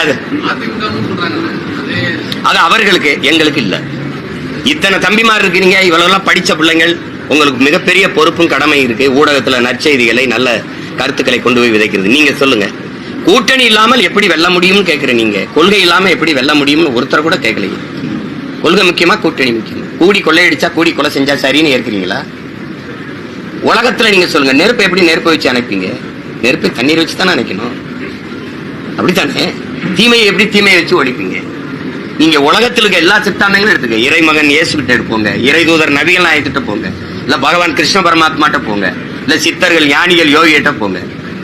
அது அது அவர்களுக்கு எங்களுக்கு இல்ல. இத்தனை தம்பிமார் இருக்கிறீங்க இவ்வளவு படிச்ச பிள்ளைங்கள் உங்களுக்கு மிகப்பெரிய பொறுப்பும் கடமை இருக்கு. ஊடகத்துல நற்செய்திகளை நல்ல கருத்துக்களை கொண்டு போய் விதைக்கிறது. நீங்க சொல்லுங்க. கூட்டணி இல்லாமல் எப்படி வெல்ல முடியும்னு கேட்குற நீங்க? கொள்கை இல்லாம எப்படி வெல்ல முடியும்னு ஒருத்தர் கூட கேட்கலையே கொள்கை முக்கியமா கூட்டணி முக்கியம்? கூடி கொள்ளையடிச்சா கூடி கொலை செஞ்சா சரின்னு ஏற்கிறீங்களா? உலகத்துல நீங்க சொல்லுங்க நெருப்பை எப்படி நெருப்பை வச்சு அணைப்பீங்க? நெருப்பை தண்ணீர் வச்சு தானே அணைக்கணும்? அப்படித்தானே? தீமையை எப்படி தீமையை வச்சு ஒழிப்பீங்க? நீங்க உலகத்தில் இருக்க எல்லா சித்தாந்தங்களும் எடுத்துக்க. இறைமகன் இயேசு கிட்ட எடுப்போங்க. இறை தூதர் நபிகள் நாயக்கிட்ட போங்க. இல்ல பகவான் கிருஷ்ண பரமாத்மாட்ட போங்க. இல்ல சித்தர்கள் ஞானிகள் யோகியிட்ட போங்க.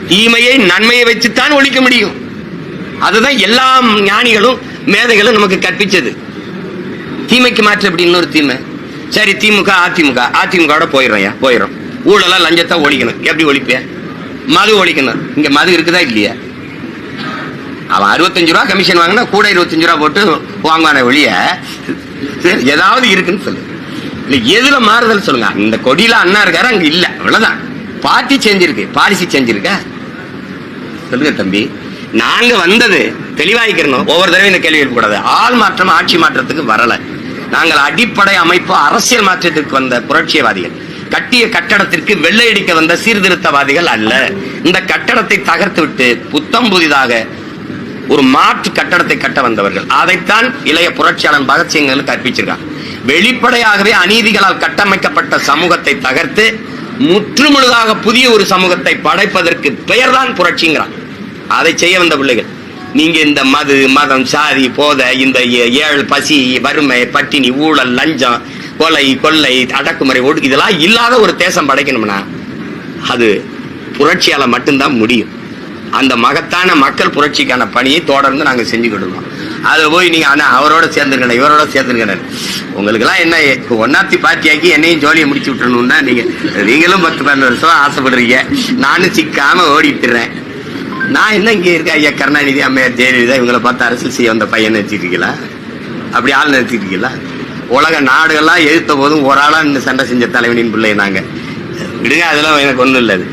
தீமையை நன்மையை வச்சுத்தான் ஒழிக்க முடியும். அதுதான் எல்லா ஞானிகளும் மேதைகளும் நமக்கு கற்பிச்சது. தீமைக்கு மாற்று எப்படி இன்னொரு தீமை? சரி திமுக அதிமுக. அதிமுக போயிடுறோம் போயிடும் ஊழலா லஞ்சத்தை ஒழிக்கணும். எப்படி ஒழிப்பிய மது ஒழிக்கணும். இங்க மது இருக்குதா இல்லையா? அவன் அறுபத்தஞ்சு ரூபா கமிஷன் வாங்கினா கூட இருபத்தஞ்சு ரூபா போட்டு வாங்குவான வெளிய ஏதாவது இருக்குன்னு சொல்லு. எதுல மாறுதல் சொல்லுங்க. இந்த கொடியில அண்ணா இருக்காரு அங்க இல்ல. அவ்வளவுதான். பார்ட்டி செஞ்சிருக்கு பாலிசி செஞ்சிருக்க சொல்லுங்க தம்பி. நாங்க வந்தது தெளிவாய்க்கிறணும். ஒவ்வொரு தடவை இந்த கேள்வி கூடாது ஆள் மாற்றம் ஆட்சி மாற்றத்துக்கு வரல. நாங்கள் அடிப்படை அமைப்பு அரசியல் மாற்றத்திற்கு வந்த புரட்சியவாதிகள். கட்டிய கட்டடத்திற்கு வெள்ளையடிக்க வந்த சீர்திருத்தவாதிகள் அல்ல. இந்த கட்டடத்தை தகர்த்து விட்டு புத்தம் புதிதாக ஒரு மாற்று கட்டடத்தை கட்ட வந்தவர்கள். அதைத்தான் இளைய புரட்சியாளன் பகத்சிங் கற்பிச்சிருக்கான் வெளிப்படையாகவே அநீதிகளால் கட்டமைக்கப்பட்ட சமூகத்தை தகர்த்து முற்றுமுழுதாக புதிய ஒரு சமூகத்தை படைப்பதற்கு பெயர்தான் புரட்சிங்கிறான் அதை செய்ய வந்த பிள்ளைகள் நீங்க இந்த மது மதம் சாதி போதை இந்த ஏ- பசி வறுமை பட்டினி ஊழல் லஞ்சம் கொலை கொள்ளை அடக்குமுறை ஒடுக்கு இதெல்லாம் இல்லாத ஒரு தேசம் படைக்கணும்னா அது புரட்சியால மட்டும்தான் முடியும். அந்த மகத்தான மக்கள் புரட்சிக்கான பணியை தொடர்ந்து நாங்கள் செஞ்சுக்கிட்டு இருக்கோம் அதில் போய் நீங்கள் ஆனால் அவரோட சேர்ந்துருக்கணும் இவரோட சேர்ந்துருக்கணும் உங்களுக்கெல்லாம் என்ன ஒன்னாத்தி பார்ட்டியாக்கி என்னையும் ஜோலியை முடிச்சு விட்டுறணும்னா நீங்கள் நீங்களும் பத்து பன்னெண்டு வருஷம் ஆசைப்படுறீங்க. நானும் சிக்காமல் ஓடிட்டுறேன். நான் என்ன இங்கே இருக்க ஐயா கருணாநிதி அம்மையார் ஜெயலலிதா இவங்களை பார்த்து அரசியல் செய்ய வந்த பையன் நிறுத்திருக்கீங்களா அப்படி ஆள் நிறுத்திருக்கீங்களா உலக நாடுகள்லாம் எதிர்த்த போதும் ஒரு ஆளாக சண்டை செஞ்ச தலைவனின் பிள்ளை நாங்கள் விடுங்க அதெல்லாம் எனக்கு ஒன்றும் இல்லை அது.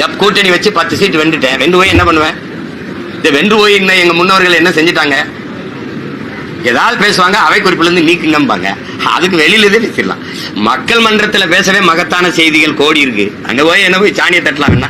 கூட்டணி வச்சு பத்து சீட் வெண்டுட்டேன் வெண்டு போய் என்ன பண்ணுவேன்? இந்த வென்று போய் என்ன எங்க முன்னோர்கள் என்ன செஞ்சுட்டாங்க? ஏதாவது பேசுவாங்க அவை குறிப்புல இருந்து நீக்குங்கம்பாங்க அதுக்கு வெளியில இதே பேசிடலாம். மக்கள் மன்றத்துல பேசவே மகத்தான செய்திகள் கோடி இருக்கு. அங்க போய் என்ன போய் சாணியை தட்டலாம் என்ன?